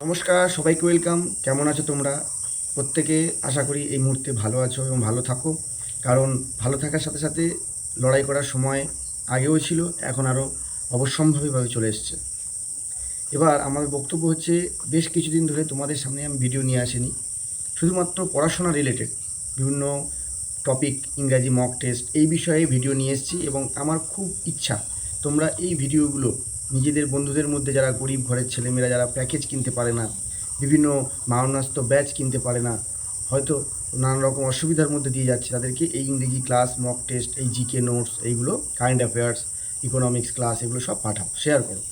নমস্কার, সবাইকে ওয়েলকাম। কেমন আছো তোমরা? প্রত্যেকে আশা করি এই মুহূর্তে ভালো আছো এবং ভালো থাকো। কারণ ভালো থাকার সাথে সাথে লড়াই করার সময় আগেও ছিল, এখন আরও অবশ্যম্ভাবীভাবে চলে এসছে। এবার আমার বক্তব্য হচ্ছে, বেশ কিছুদিন ধরে তোমাদের সামনে আমি ভিডিও নিয়ে আসিনি। শুধুমাত্র পড়াশোনা রিলেটেড বিভিন্ন টপিক, ইংরাজি মক টেস্ট এই বিষয়ে ভিডিও নিয়ে এসেছি এবং আমার খুব ইচ্ছা তোমরা এই ভিডিওগুলো নিজেদের বন্ধুদের মধ্যে যারা গরিব ঘরের ছেলেমেয়েরা যারা প্যাকেজ কিনতে পারে না, বিভিন্ন মারণাস্ত ব্যাচ কিনতে পারে না, হয়তো নানান রকম অসুবিধার মধ্যে দিয়ে যাচ্ছে। তাদেরকে এই ইংরেজি ক্লাস মক টেস্ট এই জিকে নোটস এইগুলো কারেন্ট অ্যাফেয়ার্স ইকোনমিক্স ক্লাস এগুলো সব পাঠাও শেয়ার করো।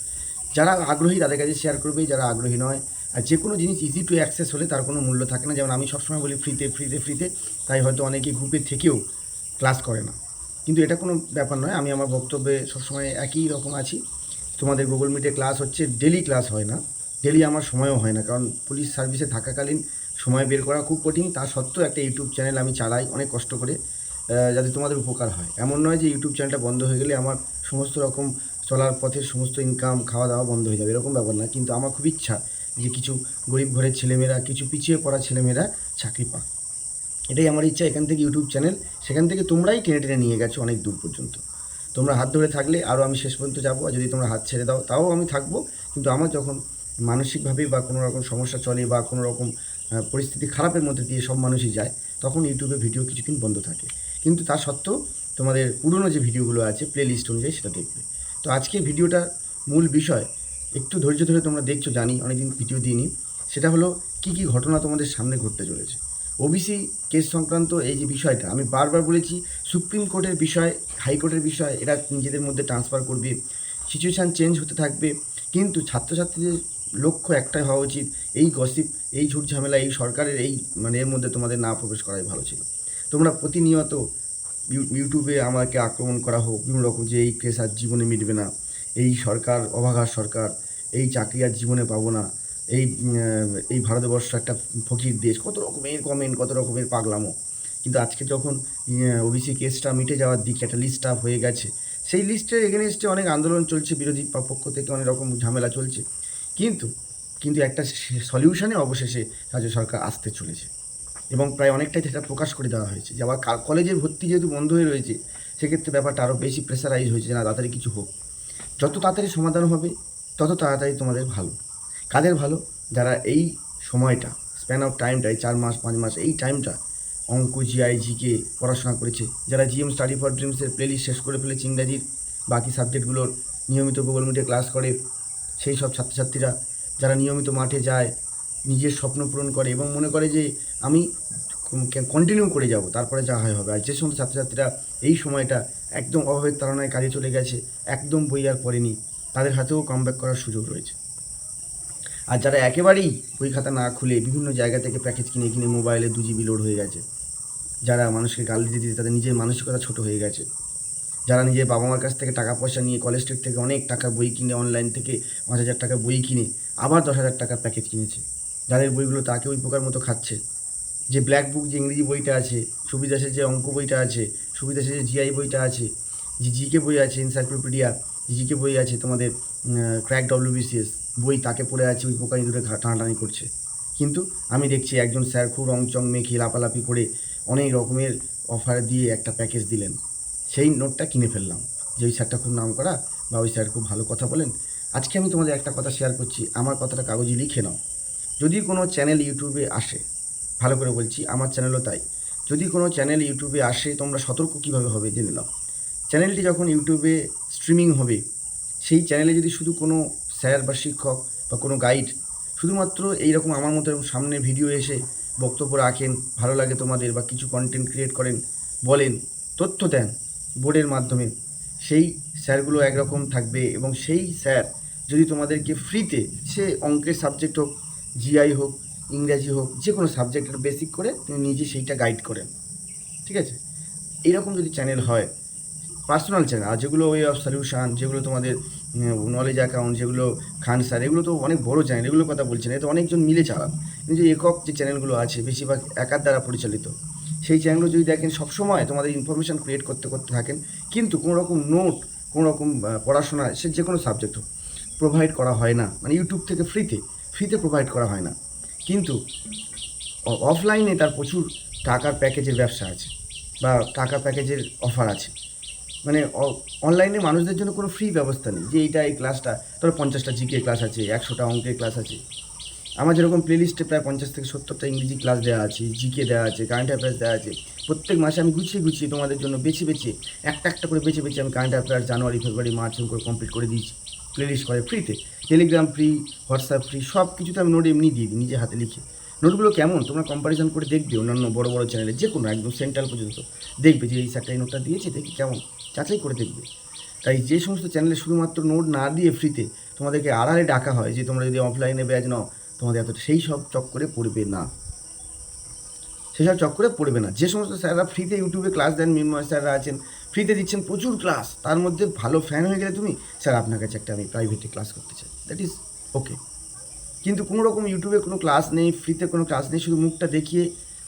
যারা আগ্রহী তাদের কাছে শেয়ার করবে, যারা আগ্রহী নয়, আর যে কোনো জিনিস ইজি টু অ্যাক্সেস হলে তার কোনো মূল্য থাকে না। যেমন আমি সবসময় বলি ফ্রিতে ফ্রিতে ফ্রিতে তাই হয়তো অনেকে গ্রুপে থেকেও ক্লাস করে না। কিন্তু এটা কোনো ব্যাপার নয়, আমি আমার বক্তব্যে সবসময় একই রকম আছি। তোমাদের গুগল মিটে ক্লাস হচ্ছে ডেলি ক্লাস হয় না। ডেলি আমার সময়ও হয় না, কারণ পুলিশ সার্ভিসে থাকাকালীন সময় বের করা খুব কঠিন। তা সত্ত্বেও একটা ইউটিউব চ্যানেল আমি চালাই, অনেক কষ্ট করে যাতে তোমাদের উপকার হয়। এমন নয় যে ইউটিউব চ্যানেলটা বন্ধ হয়ে গেলে আমার সমস্ত রকম চলার পথের সমস্ত ইনকাম খাওয়া দাওয়া বন্ধ হয়ে যাবে, এরকম ব্যাপার না। কিন্তু আমার খুব ইচ্ছা যে কিছু গরিব ঘরের ছেলেমেয়েরা, কিছু পিছিয়ে পড়া ছেলেমেয়েরা চাকরি পাক। এটাই আমার ইচ্ছা, এখান থেকে ইউটিউব চ্যানেল সেখান থেকে তোমরাই টেনে টেনে নিয়ে গেছো অনেক দূর পর্যন্ত। তোমরা হাত ধরে থাকলে আরও আমি শেষ পর্যন্ত যাব, আর যদি তোমরা হাত ছেড়ে দাও, তাও আমি থাকব। কিন্তু আমার যখন মানসিকভাবে বা কোনো রকম সমস্যা চলে বা কোনো রকম পরিস্থিতি খারাপের মধ্যে দিয়ে সব মানুষই যায়, তখন ইউটিউবে ভিডিও কিছুদিন বন্ধ থাকে। কিন্তু তা সত্ত্বেও তোমাদের পুরনো যে ভিডিওগুলো আছে প্লে লিস্ট অনুযায়ী সেটা দেখবে। তো আজকে ভিডিওটার মূল বিষয়, একটু ধৈর্য ধরে তোমরা দেখছ, জানি, অনেকদিন ভিডিও দিইনি, সেটা হলো কি কি ঘটনা তোমাদের সামনে ঘটতে চলেছে। ওবিসি কেস সংক্রান্ত এই যে বিষয়টা, আমি বারবার বলেছি, সুপ্রিম কোর্টের বিষয়, হাইকোর্টের বিষয়, এরা নিজেদের মধ্যে ট্রান্সফার করবে সিচুয়েশান চেঞ্জ হতে থাকবে, কিন্তু ছাত্রছাত্রীদের লক্ষ্য একটাই হওয়া উচিত, এই গসিপ এই ঝুট ঝামেলা, এই সরকারের এই মানে এর মধ্যে তোমাদের না প্রবেশ করাই ভালো ছিল। তোমরা প্রতিনিয়ত ইউটিউবে আমাকে আক্রমণ করা হোক, বিভিন্ন রকম যে এই কেস আর জীবনে মিটবে না, এই সরকার অবাঘার সরকার, এই চাকরি আর জীবনে পাবো না এই এই ভারতবর্ষ একটা ফকির দেশ, কত রকমের কমেন্ট কত রকমের পাগলামো। কিন্তু আজকে যখন ওবিসি কেসটা মিটে যাওয়ার দিকে একটা লিস্ট আপ হয়ে গেছে, সেই লিস্টের এগেনস্টে অনেক আন্দোলন চলছে, বিরোধী পক্ষ থেকে অনেক রকম ঝামেলা চলছে। কিন্তু কিন্তু একটা সলিউশনে অবশেষে রাজ্য সরকার আসতে চলেছে। এবং প্রায় অনেকটাই সেটা প্রকাশ করে দেওয়া হয়েছে যে, আবার কলেজের ভর্তি যেহেতু বন্ধ হয়ে রয়েছে, সেক্ষেত্রে ব্যাপারটা আরও বেশি প্রেসারাইজ হয়েছে না তাড়াতাড়ি কিছু হোক। যত তাড়াতাড়ি সমাধান হবে, তত তাড়াতাড়ি তোমাদের ভালো। কাদের ভালো? যারা এই সময়টা স্প্যান অফ টাইমটা এই চার মাস, পাঁচ মাস, এই টাইমটা অঙ্ক জিআই জিকে পড়াশোনা করেছে। যারা জিএম স্টাডি ফর ড্রিমসের প্লেলিস্ট শেষ করে ফেলেছে ইংরাজির বাকি সাবজেক্টগুলোর নিয়মিত গুগল মিটে ক্লাস করে, সেই সব ছাত্রছাত্রীরা যারা নিয়মিত মাঠে যায়, নিজের স্বপ্ন পূরণ করে এবং মনে করে যে আমি কন্টিনিউ করে যাব, তারপরে যা হয় হবে। আর যে সমস্ত ছাত্রছাত্রীরা এই সময়টা একদম অভাবের তাড়নায় কাজে চলে গেছে, একদম বই আর পড়েনি, তাদের হাতেও কামব্যাক করার সুযোগ রয়েছে। আর যারা একেবারেই বই খাতা না খুলে বিভিন্ন জায়গা থেকে প্যাকেজ কিনে কিনে মোবাইলে দু জিবি লোড হয়ে গেছে, যারা মানুষকে গাল দিতে দিতে তাদের নিজের মানসিকতা ছোট হয়ে গেছে, যারা নিজের বাবা মার কাছ থেকে টাকা পয়সা নিয়ে কলেজ স্ট্রিট থেকে অনেক টাকা বই কিনে, অনলাইন থেকে পাঁচ হাজার টাকা বই কিনে, আবার দশ হাজার টাকার প্যাকেজ কিনেছে। যাদের বইগুলো তাকে ওই পোকার মতো খাচ্ছে। যে ব্ল্যাক বুক, যে ইংরেজি বইটা আছে সুবিদাসের যে অঙ্ক বইটা আছে সুবিদাসের যে জিআই বইটা আছে, যে জিকে বই আছে, এনসাইক্লোপিডিয়া জিকে বই আছে তোমাদের ক্র্যাক ডব্লিউবিসিএস বই তাকে পড়ে আছে, ওই পোকা ইঁদুরে টানাটানি করছে। কিন্তু আমি দেখছি একজন স্যার খুব রং চং মেখে লাপালাপি করে অনেক রকমের অফার দিয়ে একটা প্যাকেজ দিলেন। সেই নোটটা কিনে ফেললাম যে ওই স্যারটা খুব নাম করা বা ওই স্যার খুব ভালো কথা বলেন। আজকে আমি তোমাদের একটা কথা শেয়ার করছি, আমার কথাটা কাগজে লিখে নাও। যদি কোনো চ্যানেল ইউটিউবে আসে, ভালো করে বলছি, আমার চ্যানেলও তাই। যদি কোনো চ্যানেল ইউটিউবে আসে, তোমরা সতর্ক কীভাবে হবে জেনে নাও। চ্যানেলটি যখন ইউটিউবে স্ট্রিমিং হবে, সেই চ্যানেলে যদি শুধু কোনো স্যার বা শিক্ষক বা কোনো গাইড, শুধুমাত্র এইরকম আমার মতো এরকম সামনে ভিডিও এসে বক্তব্য রাখেন, ভালো লাগে তোমাদের বা কিছু কন্টেন্ট ক্রিয়েট করেন, বলেন, তথ্য দেন বোর্ডের মাধ্যমে, সেই স্যারগুলো একরকম থাকবে এবং সেই স্যার যদি তোমাদেরকে ফ্রিতে সে অঙ্কের সাবজেক্ট হোক জিআই হোক, ইংরাজি হোক, যে কোনো সাবজেক্টের বেসিক করে তিনি নিজে সেইটা গাইড করেন, ঠিক আছে? এইরকম যদি চ্যানেল হয় পার্সোনাল চ্যানেল আর যেগুলো ওয়ে অফ সলিউশন যেগুলো তোমাদের নলেজ অ্যাকাউন্ট যেগুলো খান স্যার এগুলো তো অনেক বড় চ্যানেল এগুলোর কথা বলছেন, এতে অনেকজন মিলে চালান। কিন্তু একক যে চ্যানেলগুলো আছে, বেশিরভাগ একার দ্বারা পরিচালিত, সেই চ্যানেলগুলো যদি দেখেন, সবসময় তোমাদের ইনফরমেশান ক্রিয়েট করতে করতে থাকেন। কিন্তু কোনো রকম নোট কোনো রকম পড়াশোনা, সে যে কোনো সাবজেক্ট হোক প্রোভাইড করা হয় না। মানে ইউটিউব থেকে ফ্রিতে ফ্রিতে প্রোভাইড করা হয় না। কিন্তু অফলাইনে তার প্রচুর টাকার প্যাকেজের ব্যবসা আছে, বা টাকা প্যাকেজের অফার আছে। মানে অনলাইনে মানুষদের জন্য কোনো ফ্রি ব্যবস্থা নেই। যে এইটা এই ক্লাসটা ধরো পঞ্চাশটা জিকে ক্লাস আছে, একশোটা অঙ্কের ক্লাস আছে। আমার যেরকম প্লেলিস্টে প্রায় পঞ্চাশ থেকে সত্তরটা ইংরেজি ক্লাস দেওয়া আছে জিকে দেওয়া আছে কারেন্ট অ্যাফেয়ার্স দেওয়া আছে, প্রত্যেক মাসে আমি গুছিয়ে গুছিয়ে তোমাদের জন্য বেছে বেছে, একটা একটা করে বেছে বেছে আমি current affairs January, February, March এরকম করে কমপ্লিট করে দিয়েছি। প্লেলিস্ট করে ফ্রিতে টেলিগ্রাম ফ্রি হোয়াটসঅ্যাপ ফ্রি সব কিছুতে আমি নোট এমনি দিয়ে দিই, নিজে হাতে লিখে। নোটগুলো কেমন? তোমরা কম্পারিজন করে দেখবে অন্যান্য বড় বড় চ্যানেলে যে কোনো একদম সেন্ট্রাল পর্যন্ত। দেখবে যে এই স্যারটা এই নোটটা দিয়েছে, দেখি কেমন? যাচাই করে দেখবে। তাই যে সমস্ত চ্যানেলে শুধুমাত্র নোট না দিয়ে ফ্রিতে তোমাদেরকে আড়ালে ডাকা হয় যে তোমরা যদি অফলাইনে ব্যাচ নাও, তোমাদের এত সেই সব চক্করে পড়বে না। সেসব চক্করে পড়বে না। যে সমস্ত স্যাররা ফ্রিতে ইউটিউবে ক্লাস দেন মিনময় স্যাররা আছেন ফ্রিতে দিচ্ছেন প্রচুর ক্লাস তার মধ্যে ভালো ফ্যান হয়ে গেলে তুমি স্যার আপনার কাছে একটা আমি প্রাইভেটে ক্লাস করতে চাই। দ্যাট ইজ ওকে কিন্তু কোনো রকম ইউটিউবে কোনো ক্লাস নেই, ফ্রিতে কোনো ক্লাস নেই, শুধু মুখটা দেখিয়ে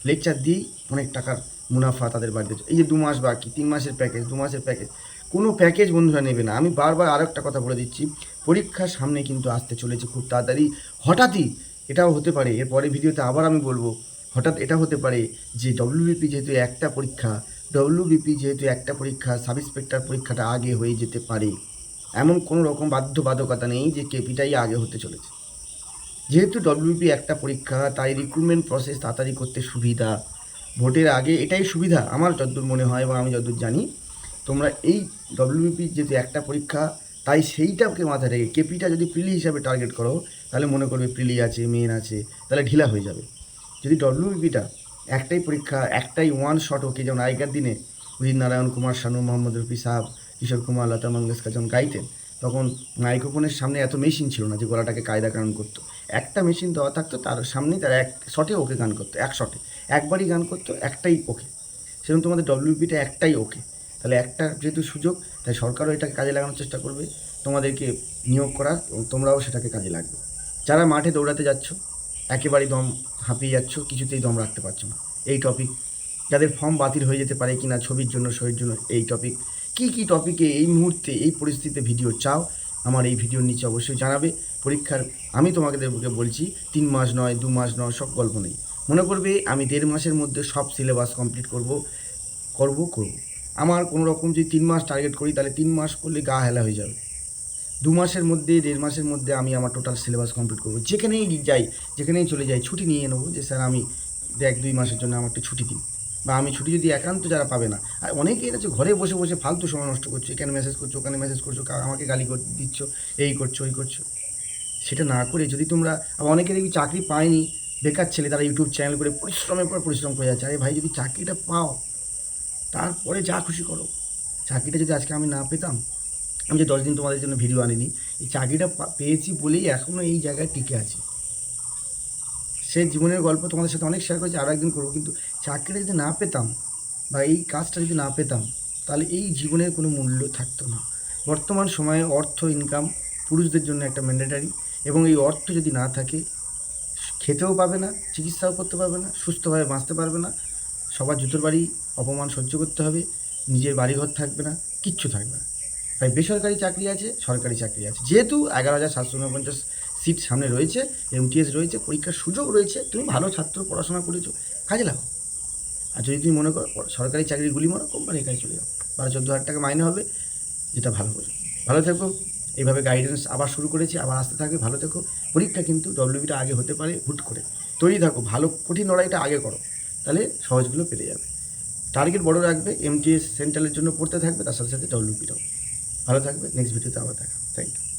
লেকচার দিই অনেক টাকার মুনাফা তাদের বাড়িতে। এই যে দু মাস বাকি, তিন মাসের প্যাকেজ দু মাসের প্যাকেজ কোনো প্যাকেজ বন্ধুরা নেবে না। আমি বারবার আরও একটা কথা বলে দিচ্ছি, পরীক্ষার সামনে কিন্তু আসতে চলেছে খুব তাড়াতাড়ি। হঠাৎই এটাও হতে পারে এরপরে ভিডিওতে আবার আমি বলব, হঠাৎ এটা হতে পারে যে ডব্লিউবিপি যেহেতু একটা পরীক্ষা ডব্লিউবিপি যেহেতু একটা পরীক্ষা সাব ইন্সপেক্টর পরীক্ষাটা আগে হয়ে যেতে পারে। এমন কোনো রকম বাধ্যবাধকতা নেই যে কেপিটাই আগে হতে চলেছে। যেহেতু ডব্লিউপি একটা পরীক্ষা, তাই রিক্রুটমেন্ট প্রসেস তাড়াতাড়ি করতে সুবিধা। ভোটের আগে এটাই সুবিধা, আমার যতদূর মনে হয় এবং আমি যতদূর জানি। তোমরা এই ডব্লিউপি যেহেতু একটা পরীক্ষা, তাই সেইটাকে মাথায় রেখে কেপিটা যদি প্রিলি হিসাবে টার্গেট করো, তাহলে মনে করবে প্রিলি আছে মেন আছে, তাহলে ঢিলা হয়ে যাবে। যদি ডব্লিউপিটা একটাই পরীক্ষা, একটাই ওয়ান শট ওকে যেমন আগেকার দিনে উদিত নারায়ণ কুমার, শানু মোহাম্মদ রফি সাহাব, কিশোর কুমার, লতা মঙ্গেশকর, যখন গাইতেন তখন মাইক্রোফোনের সামনে এত মেশিন ছিল না যে গলাটাকে কায়দা গান করতো। একটা মেশিন দেওয়া থাকতো, তার সামনেই তার এক শটে ওকে গান করতো, এক শটে একবারই গান করতো, একটাই ওকে। সেরকম তোমাদের ডব্লিউপিটা একটাই ওকে। তাহলে একটা যেহেতু সুযোগ, তাই সরকারও এটাকে কাজে লাগানোর চেষ্টা করবে, তোমাদেরকে নিয়োগ করার এবং তোমরাও সেটাকে কাজে লাগবে। যারা মাঠে দৌড়াতে যাচ্ছ, একেবারেই দম হাঁপিয়ে যাচ্ছ, কিছুতেই দম রাখতে পারছ না। এই টপিক যাদের ফর্ম বাতিল হয়ে যেতে পারে কিনা, ছবির জন্য শরীর জন্য, এই টপিক কি কি টপিকে এই মুহূর্তে, এই পরিস্থিতিতে ভিডিও চাও, আমার এই ভিডিওর নিচে অবশ্যই জানাবে। পরীক্ষার, আমি তোমাদেরকে বলছি, তিন মাস নয়, দু মাস নয়, সব গল্প নেই। মনে করবে, আমি দেড় মাসের মধ্যে সব সিলেবাস কমপ্লিট করব করব করব। আমার কোনো রকম যদি তিন মাস টার্গেট করি, তাহলে তিন মাস করলে গা হেলা হয়ে যাবে। দু মাসের মধ্যে, দেড় মাসের মধ্যে আমি আমার টোটাল সিলেবাস কমপ্লিট করব। যেখানেই যাই, যেখানেই চলে যাই, ছুটি নিয়ে নেব যে, স্যার, আমি এক দুই মাসের জন্য আমার একটু ছুটি দিন। বা আমি ছুটি যদি একান্ত যারা পাবে না। আর অনেকেই আছে ঘরে বসে বসে ফালতু সময় নষ্ট করছ, এখানে মেসেজ করছ, ওখানে মেসেজ করছ আমাকে গালি দিচ্ছ, এই করছ, ওই করছ। সেটা না করে যদি তোমরা আবার অনেকে দেখবি চাকরি পায়নি, বেকার ছেলে তারা ইউটিউব চ্যানেল করে পরিশ্রমের পর পরিশ্রম করে যাচ্ছে। আরে ভাই, যদি চাকরিটা পাও, তারপরে যা খুশি করো। চাকরিটা যদি আজকে আমি না পেতাম, আমি যে দশ দিন তোমাদের জন্য ভিডিও আনিনি, এই চাকরিটা পেয়েছি বলেই এখনও এই জায়গায় টিকে আছে। সে জীবনের গল্প তোমাদের সাথে অনেক শেয়ার করেছি আরও একদিন করব, কিন্তু চাকরিটা যদি না পেতাম বা এই কাজটা যদি না পেতাম, তাহলে এই জীবনের কোনো মূল্য থাকতো না। বর্তমান সময়ে অর্থ ইনকাম পুরুষদের জন্য একটা ম্যান্ডেটারি এবং এই অর্থ যদি না থাকে, খেতেও পাবে না, চিকিৎসাও করতে পারবে না, সুস্থভাবে বাঁচতে পারবে না, সবার জুতোর বাড়ি অপমান সহ্য করতে হবে, নিজের বাড়িঘর থাকবে না, কিচ্ছু থাকবে না। তাই বেসরকারি চাকরি আছে, সরকারি চাকরি আছে। যেহেতু এগারো হাজার সাতশো উনপঞ্চাশ সিট সামনে রয়েছে এমটিএস রয়েছে, পরীক্ষার সুযোগ রয়েছে, তুমি ভালো ছাত্র পড়াশোনা করেছ, কাজে লাগাও। আর যদি তুমি মনে করো, সরকারি চাকরি গুলি মারো কোম্পানির কাজে চলে যাও। বারো, চোদ্দ হাজার টাকা মাইনে হবে, যেটা ভালো বোঝো ভালো থেকো। এইভাবে গাইডেন্স আবার শুরু করেছি, আবার আসতে থাকবে, ভালো থেকো। পরীক্ষা কিন্তু ডব্লিউবিটা আগে হতে পারে, হুট করে। তৈরি থাকো, ভালো কঠিন লড়াইটা আগে করো। তাহলে সহজগুলো পেরে যাবে। টার্গেট বড় রাখবে এমটিএস সেন্ট্রালের জন্য পড়তে থাকবে, তার সাথে সাথে ডব্লিউপিটাও ভালো থাকবে নেক্সট ভিডিওতে আবার দেখা। Thank you